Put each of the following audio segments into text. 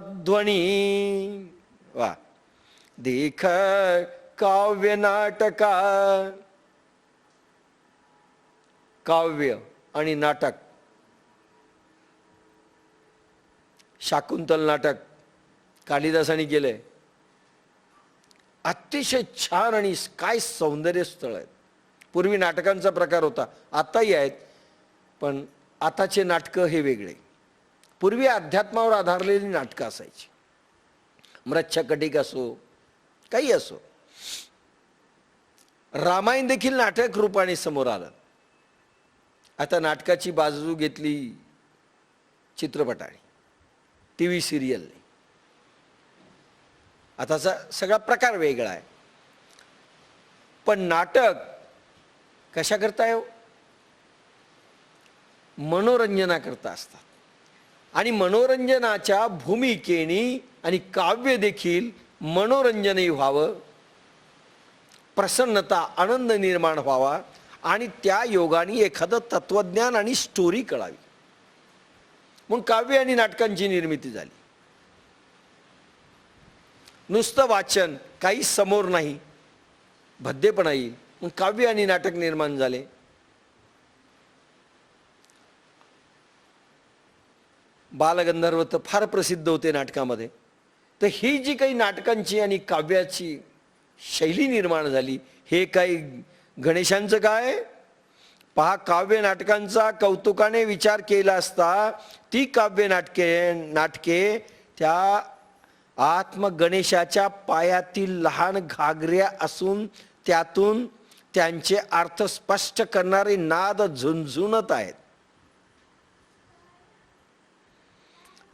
ध्वनी. वा. देख काव्य नाटका. काव्य आणि नाटक. शाकुंतल नाटक. कालिदासाने केलंय. अतिशय छान आणि काय सौंदर्य स्थळ आहेत. पूर्वी नाटकांचा प्रकार होता. आताही आहेत पण आताचे नाटकं हे वेगळे. पूर्वी अध्यात्मावर आधारलेली नाटकं असायची. मृच्छकटिक असो काही असो. रामायण देखील नाटक रूपाने समोर आलं. आता नाटकाची बाजू घेतली चित्रपटाने टी व्ही सिरियलने. आताचा सगळा प्रकार वेगळा आहे. पण नाटक कशा हो? करता हो? मनोरंजनाकरता असतात. आणि मनोरंजनाच्या भूमिकेनी आणि काव्य देखील मनोरंजनही व्हावं. प्रसन्नता आनंद निर्माण व्हावा आणि त्या योगाने एखादं तत्वज्ञान आणि स्टोरी कळावी. म्हणून काव्य आणि नाटकांची निर्मिती झाली. नुसतं वाचन काही समोर नाही. भद्देपणा येईल. मग काव्य आणि नाटक निर्माण झाले. बालगंधर्व तर फार प्रसिद्ध होते नाटकामध्ये. तर ही जी काही नाटकांची आणि काव्याची शैली निर्माण झाली हे काही गणेशांचं काय? पहा काव्य नाटकांचा कौतुकाने विचार केला असता ती काव्य नाटके नाटके त्या आत्म गणेशाच्या पायातील लहान घागऱ्या असून त्यातून त्यांचे अर्थ स्पष्ट करणारे नाद झुंझुनत आहेत.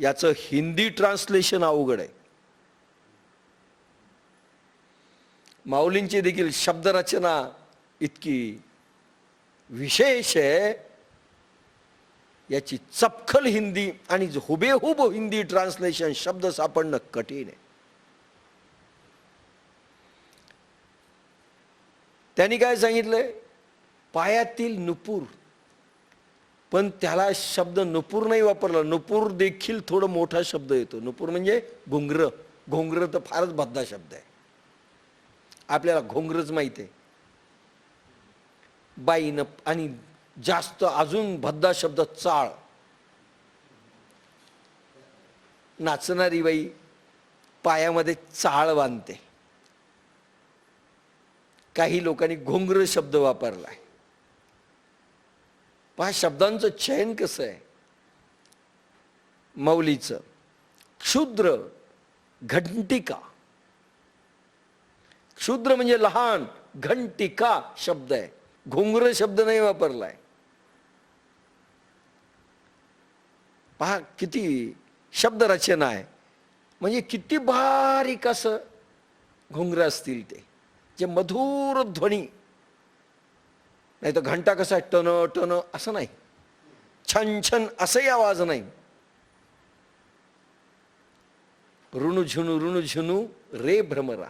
याचं हिंदी ट्रान्सलेशन अवघड आहे. माऊलींची देखील शब्दरचना इतकी विशेष आहे. याची चपखल हिंदी आणि हुबेहुब हिंदी ट्रान्सलेशन शब्द सापडणं कठीण आहे. त्यांनी काय सांगितलंय? पायातील नुपूर पण त्याला शब्द नुपूर नाही वापरला. नुपूर देखील थोडं मोठा शब्द येतो. नुपूर म्हणजे घोंगर. घोंगर तर फारच भद्दा शब्द आहे. आपल्याला घोंगरच माहीत आहे. बाईनं आणि जास्त अजून भद्दा शब्द चाळ. नाचणारी बाई पायामध्ये चाळ बांधते. काही लोकांनी घोंगर शब्द वापरला आहे पहा शब्दांचं चयन कसं आहे? मौलीचं. क्षुद्र घंटिका. क्षुद्र म्हणजे लहान घंटिका शब्द आहे. घोंगर शब्द नाही वापरलाय. पहा किती शब्द रचना आहे. म्हणजे किती बारीक असं घोंगर असतील ते. जे मधुर ध्वनी नाही तर घंटा कसा आहे? टन टन असं नाही. छन छन असंही आवाज नाही. ऋणुझुनू झुनू रे भ्रमरा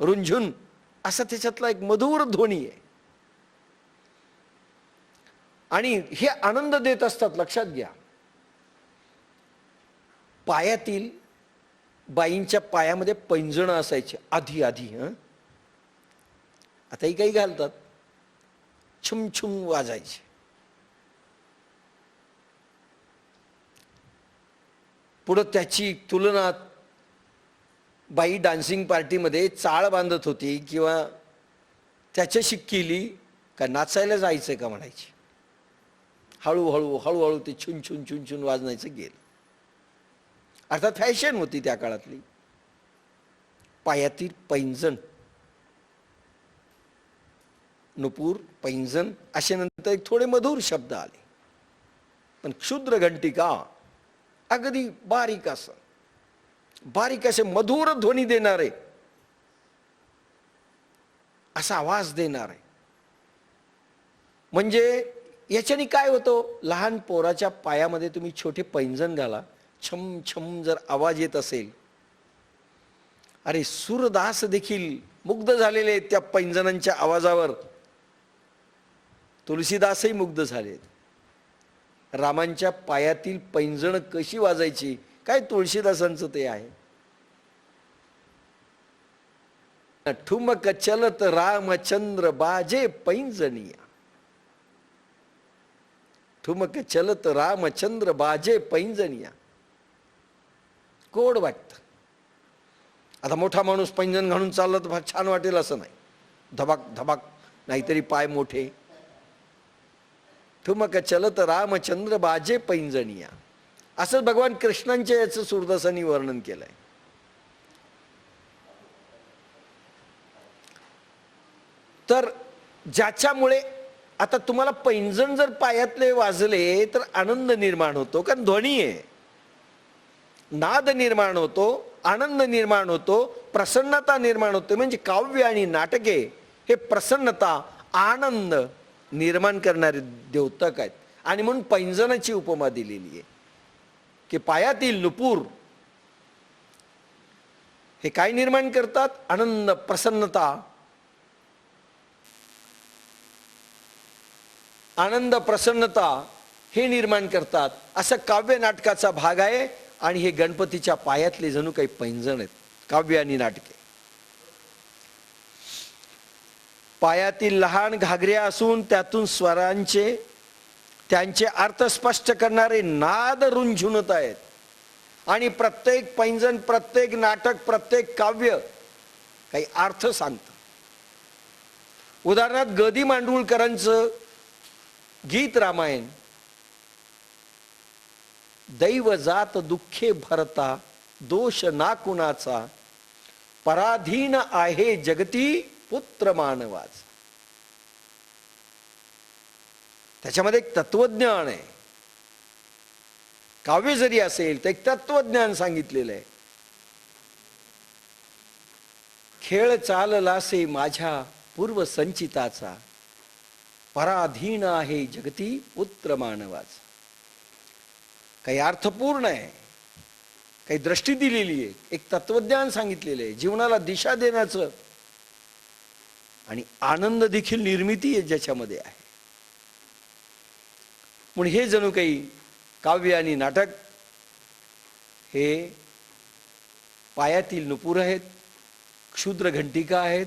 रुंझुन असा त्याच्यातला एक मधुर ध्वनी आहे. आणि हे आनंद देत असतात लक्षात घ्या. पायातील बाईंच्या पायामध्ये पैंजणं असायची आधी आधी हं. आताही काही घालतात. छुम वाजायचे. पुढं त्याची तुलना बाई डान्सिंग पार्टीमध्ये चाळ बांधत होती किंवा त्याच्याशी केली का नाचायला जायचं का म्हणायची. हळूहळू हळूहळू ते छुन छुन छुन छुन वाजण्याचं गेलं. अर्थात फॅशन होती त्या काळातली. पायातील पैंजण. नुपूर पैंजण असे नंतर एक थोडे मधुर शब्द आले. पण क्षुद्र घंटिका अगदी बारीक असं. बारीक असे मधुर ध्वनी देणारे. असा आवाज देणारे. म्हणजे याच्याने काय होतं? लहान पोराच्या पायामध्ये तुम्ही छोटे पैंजण घाला. छम छम जर आवाज येत असेल. अरे सूरदास देखील मुग्ध झालेले आहेत त्या पैंजणांच्या आवाजावर. तुलसीदासही मुग्ध झालेत रामांच्या पायातील पैंजण कशी वाजायची? काय तुळशीदासांचं ते आहे? ठुमक चलत रामचंद्र बाजे पैंजणिया. ठुमक चलत रामचंद्र बाजे पैंजणिया. गोड वाटत. आता मोठा माणूस पैंजण घालून चालला तर फार छान वाटेल असं नाही. धबाक धबाक नाहीतरी पाय मोठे. ठुमक चलत रामचंद्र बाजे पैंजणिया. असं भगवान कृष्णांच्या याचं सुरदासांनी वर्णन केलंय. तर ज्याच्यामुळे आता तुम्हाला पैंजण जर पायातले वाजले तर आनंद निर्माण होतो कारण ध्वनी आहे. नाद निर्माण होतो आनंद निर्माण होतो प्रसन्नता निर्माण होते म्हणजे काव्य आणि नाटके हे प्रसन्नता आनंद निर्माण करणारे द्योतक आहेत. आणि म्हणून पैंजणाची उपमा दिलेली आहे. की पायातील नुपूर हे काय निर्माण करतात? आनंद प्रसन्नता. आनंद प्रसन्नता हे निर्माण करतात. असं काव्य नाटकाचा भाग आहे. आणि हे गणपतीच्या पायातले जणू काही पैंजण आहेत. काव्य आणि नाटके. पायातील लहान घागऱ्या असून त्यातून स्वरांचे त्यांचे अर्थ स्पष्ट करणारे नाद रुंझुणत आहेत. आणि प्रत्येक पैंजण प्रत्येक नाटक प्रत्येक काव्य काही अर्थ सांगतं. उदाहरणार्थ गदी मांडूळकरांचं गीत रामायण. दैव जात दुःखे भरता दोष ना कुणाचा पराधीन आहे जगती पुत्र मानवाच त्याच्यामध्ये एक तत्वज्ञान आहे. काव्य जरी असेल तर एक तत्वज्ञान सांगितलेलं आहे. खेळ चाललासे माझ्या पूर्व संचिताचा पराधीन आहे जगती पुत्र मानवाचा काही अर्थपूर्ण आहे. काही दृष्टी दिलेली आहे. एक तत्वज्ञान सांगितलेलं आहे. जीवनाला दिशा देण्याचं आणि आनंद देखील निर्मिती आहे ज्याच्यामध्ये आहे. म्हणून हे जणू काही काव्य आणि नाटक हे पायातील नुपूर आहेत क्षुद्र घंटिका आहेत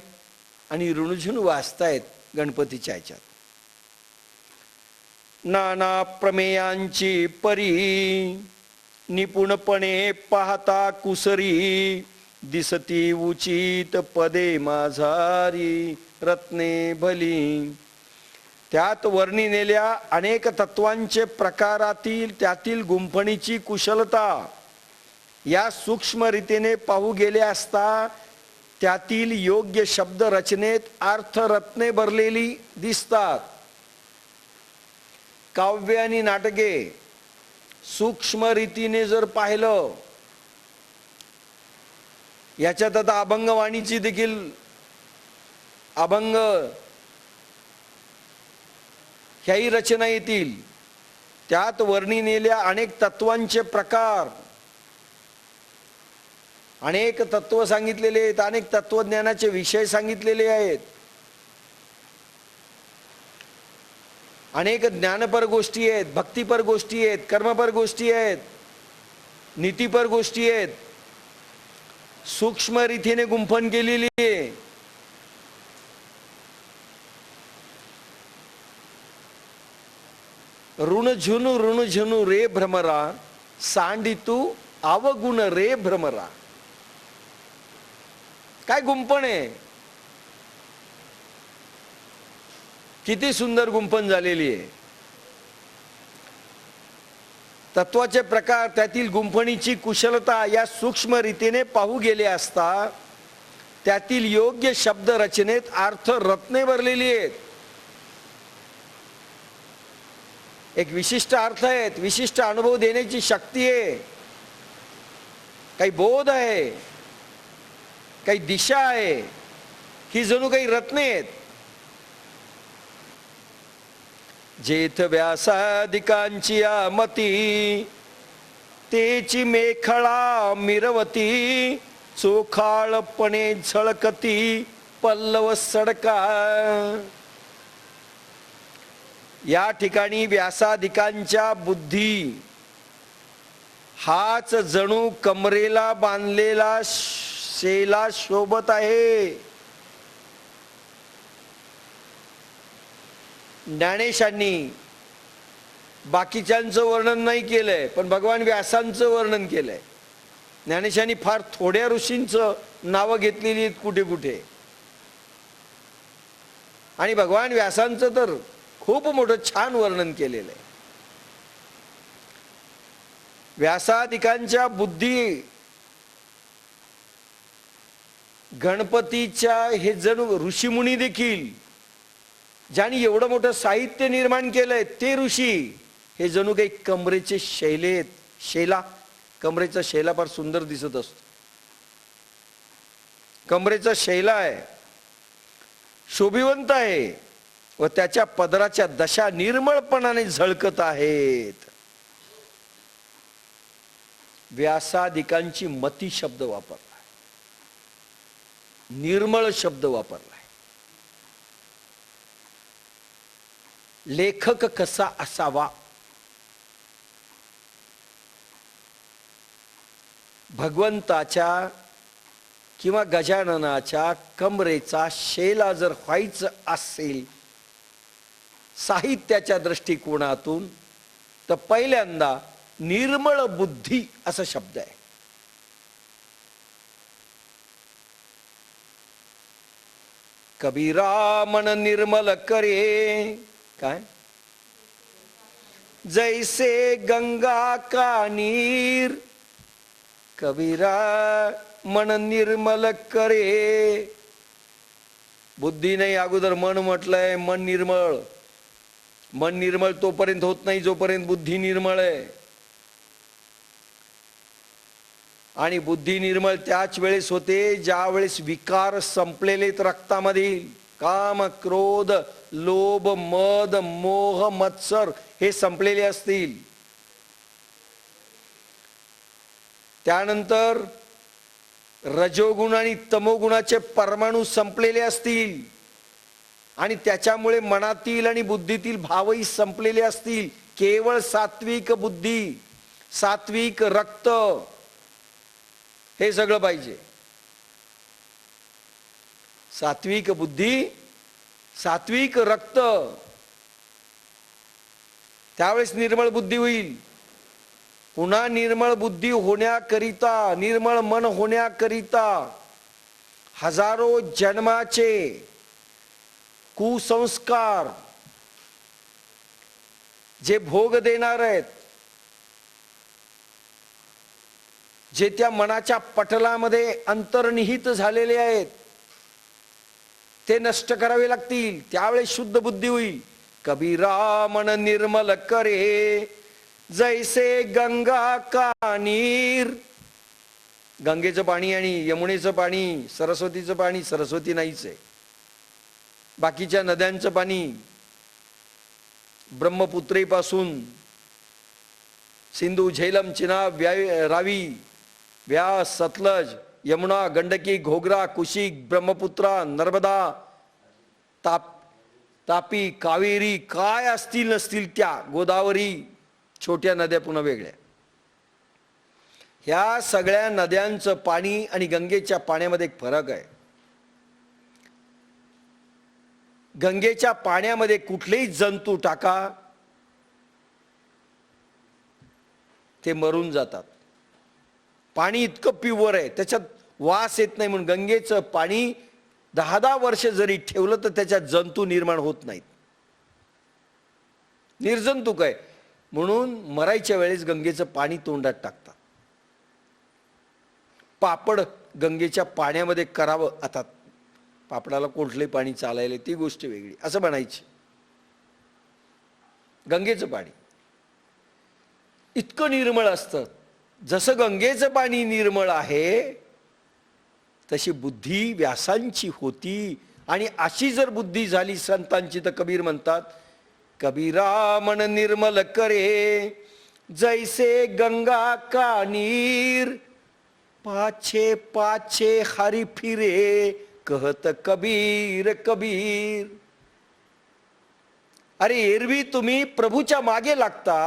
आणि ऋणझुण वाचतायत गणपतीच्या ह्याच्यात. नाना प्रमेयांची परी निपुणपणे पाहता कुसरी दिसती उचित पदे माझारी रत्ने भली. त्यात वर्णिलेल्या अनेक तत्वांचे प्रकारातील त्यातील गुंफणीची कुशलता. या सूक्ष्म रीतीने पाहू गेले असता त्यातील योग्य शब्द रचनेत अर्थ रत्ने भरलेली दिसतात. काव्य आणि नाटके. सूक्ष्म रीतीने जर पाहिलं याच्यात आता अभंगवाणीची देखील अभंग ह्याही रचना येतील. त्यात वर्णिलेल्या अनेक तत्वांचे प्रकार. अनेक तत्व सांगितलेले आहेत अनेक तत्वज्ञानाचे विषय सांगितलेले आहेत. अनेक ज्ञानपर गोष्टी आहेत भक्तीपर गोष्टी आहेत कर्मपर गोष्टी आहेत नीतीपर गोष्टी आहेत. सूक्ष्म रीतीने गुंफण केलेली आहे. ऋण झुनू ऋण झुनू रे भ्रमरा सांडितू अवगुण रे भ्रमरा. काय गुंपण आहे? किती सुंदर गुंपण झालेली आहे. तत्वाचे प्रकार त्यातील गुंफणीची कुशलता या सूक्ष्म रीतीने पाहू गेले असता त्यातील योग्य शब्द रचनेत अर्थ रत्ने भरलेली आहेत. एक विशिष्ट अर्थ आहेत विशिष्ट अनुभव देण्याची शक्ती आहे. काही बोध आहे काही दिशा आहे ही जणू काही रत्ने आहेत. जेथ व्यासाधिकांची आमती तेची मेखळा मिरवती चोखाळपणे झळकती पल्लव सडका. या ठिकाणी व्यासाधिकांच्या बुद्धी हाच जणू कमरेला बांधलेला शेला शोभत आहे. ज्ञानेशांनी बाकीच्यांचं वर्णन नाही केलंय पण भगवान व्यासांचं वर्णन केलंय. ज्ञानेशांनी फार थोड्या ऋषींचं नावं घेतलेली आहेत कुठे कुठे. आणि भगवान व्यासांचं तर खूप मोठं छान वर्णन केलेलं आहे व्यासाधिकांच्या बुद्धी गणपतीच्या हे जणू ऋषीमुनी देखील ज्यांनी एवढं मोठं साहित्य निर्माण केलंय ते ऋषी हे जणू काही कमरेचे शैले आहेत. शेला कमरेचा शैला फार सुंदर दिसत असतो. कमरेचा शैला आहे शोभिवंत आहे व त्याच्या पदराच्या दशा निर्मळपणाने झळकत आहेत. व्यासाधिकांची मती शब्द वापरला. निर्मळ शब्द वापरला. लेखक कसा असावा? भगवंताच्या किंवा गजाननाच्या कमरेचा शेला जर व्हायचं असेल साहित्याच्या दृष्टिकोनातून तर पहिल्यांदा निर्मळ बुद्धी असा शब्द आहे. कबीरा मन निर्मल करे काय? जैसे गंगा का नीर कबीरा मन निर्मल करे. बुद्धी नाही अगोदर मन म्हटलंय मन निर्मळ. मन निर्मळ तोपर्यंत होत नाही जोपर्यंत बुद्धी निर्मळ आहे. आणि बुद्धी निर्मळ त्याच वेळेस होते ज्या वेळेस विकार संपलेले रक्तामधील. काम क्रोध लोभ मद मोह मत्सर हे संपलेले असतील. त्यानंतर रजोगुण आणि तमोगुणाचे परमाणू संपलेले असतील. आणि त्याच्यामुळे मनातील आणि बुद्धीतील भावही संपलेले असतील. केवळ सात्विक बुद्धी सात्विक रक्त हे सगळं पाहिजे. सात्विक बुद्धी सात्विक रक्त. त्यावेळेस निर्मळ बुद्धी होईल. पुन्हा निर्मळ बुद्धी होण्याकरिता निर्मळ मन होण्याकरिता हजारो जन्माचे कुसंस्कार जे भोग देणार आहेत जे त्या मनाच्या पटलामध्ये अंतर्निहित झालेले आहेत ते नष्ट करावे लागतील. त्यावेळेस शुद्ध बुद्धी होईल. कबीरा मन निर्मल करे. जैसे गंगा का नीर. गंगेचं पाणी आणि यमुनेचं पाणी सरस्वतीचं पाणी सरस्वती नाहीच आहे. बाकीच्या नद्यांचं पाणी ब्रह्मपुत्रेपासून सिंधू झेलम चिनाब व्या रावी व्यास सतलज यमुना गंडकी घोगरा कुशी ब्रह्मपुत्रा नर्मदा ताप तापी कावेरी काय असतील नसतील त्या गोदावरी छोट्या नद्या पुन्हा वेगळ्या. ह्या सगळ्या नद्यांचं पाणी आणि गंगेच्या पाण्यामध्ये एक फरक आहे. गंगेच्या पाण्यामध्ये कुठलेही जंतू टाका ते मरून जातात. पाणी इतकं प्युअर आहे त्याच्यात वास येत नाही म्हणून गंगेचं पाणी दहा दहा वर्ष जरी ठेवलं तर त्याच्यात जंतू निर्माण होत नाहीत. निर्जंतुक आहे. म्हणून मरायच्या वेळेस गंगेचं पाणी तोंडात टाकतात. पापड गंगेच्या पाण्यामध्ये करावं आता पापडाला कोठले पाणी चालायला ती गोष्ट वेगळी असं म्हणायची. गंगेचं पाणी. इतकं निर्मळ असतं. जसं गंगेचं पाणी निर्मळ आहे तशी बुद्धी व्यासांची होती. आणि अशी जर बुद्धी झाली संतांची तर कबीर म्हणतात कबीरा मन निर्मल करे जैसे गंगा का नीर पाछे पाछे हरी फिरे कहत कबीर कबीर. अरे एरवी तुम्ही प्रभूच्या मागे लागता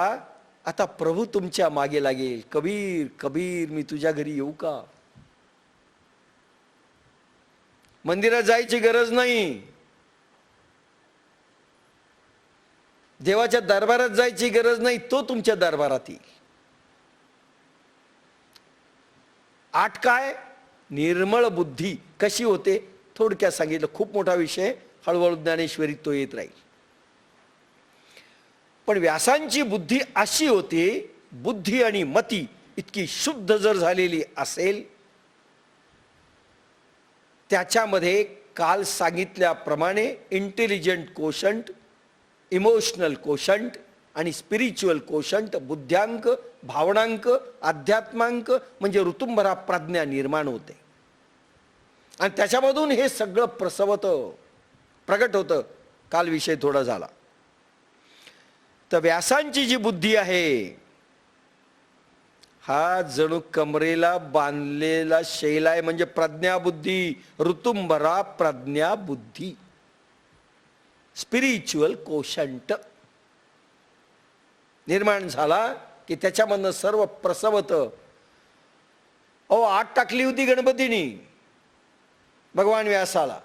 आता प्रभू तुमच्या मागे लागेल. कबीर कबीर मी तुझ्या घरी येऊ का? मंदिरात जायची गरज नाही. देवाच्या दरबारात जायची गरज नाही तो तुमच्या दरबारात येईल. आठ काय? निर्मळ बुद्धी. कशी होते? थोडक्यात सांगितलं. खूप मोठा विषय. हळूहळू ज्ञानेश्वरी तो येत राहील. पण व्यासांची बुद्धी अशी होती बुद्धी आणि मती इतकी शुद्ध जर झालेली असेल त्याच्यामध्ये काल सांगितल्याप्रमाणे इंटेलिजंट कोशंट इमोशनल कोशंट आणि स्पिरिच्युअल कोशंट बुद्ध्यांक भावनांक अध्यात्मांक म्हणजे ऋतुंभरा प्रज्ञा निर्माण होते. आणि त्याच्यामधून हे सगळं प्रसवतं प्रगट होतं. काल विषय थोडा झाला. तर व्यासांची जी बुद्धी आहे हा जणू कमरेला बांधलेला शैला आहे म्हणजे प्रज्ञाबुद्धी ऋतुंभरा प्रज्ञाबुद्धी. स्पिरिच्युअल कोशंट निर्माण झाला की त्याच्यामधनं सर्व प्रसवत. अहो आत टाकली होती गणपतीनी. भगवान व्यासाला.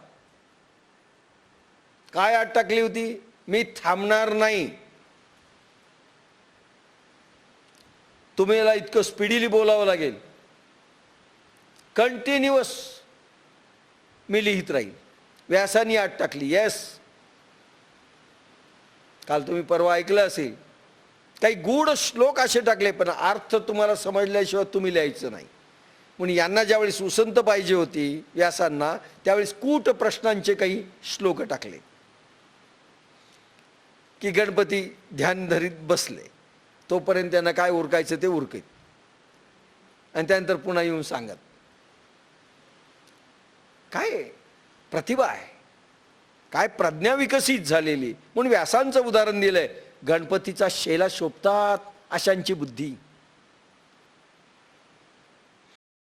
काय आत टाकली होती? मी थांबणार नाही. तुम्हाला इतकं स्पीडीली बोलावं लागेल. कंटिन्युअस मी लिहित राहील व्यासानी आठ टाकली. येस काल तुम्ही परवा ऐकलं असेल. काही गूढ श्लोक असे टाकले पण अर्थ तुम्हाला समजल्याशिवाय तुम्ही लिहायचं नाही. म्हणून यांना ज्यावेळेस उसंत पाहिजे होती व्यासांना त्यावेळेस कूट प्रश्नांचे काही श्लोक टाकले. की गणपती ध्यान धरीत बसले. तोपर्यंत त्यांना काय उरकायचं ते उरकेत आणि त्यानंतर पुन्हा येऊन सांगत. काय प्रतिभा आहे. काय प्रज्ञा विकसित झालेली. म्हणून व्यासांचं उदाहरण दिलंय. गणपतीचा शेला शोभतात अशांची बुद्धी.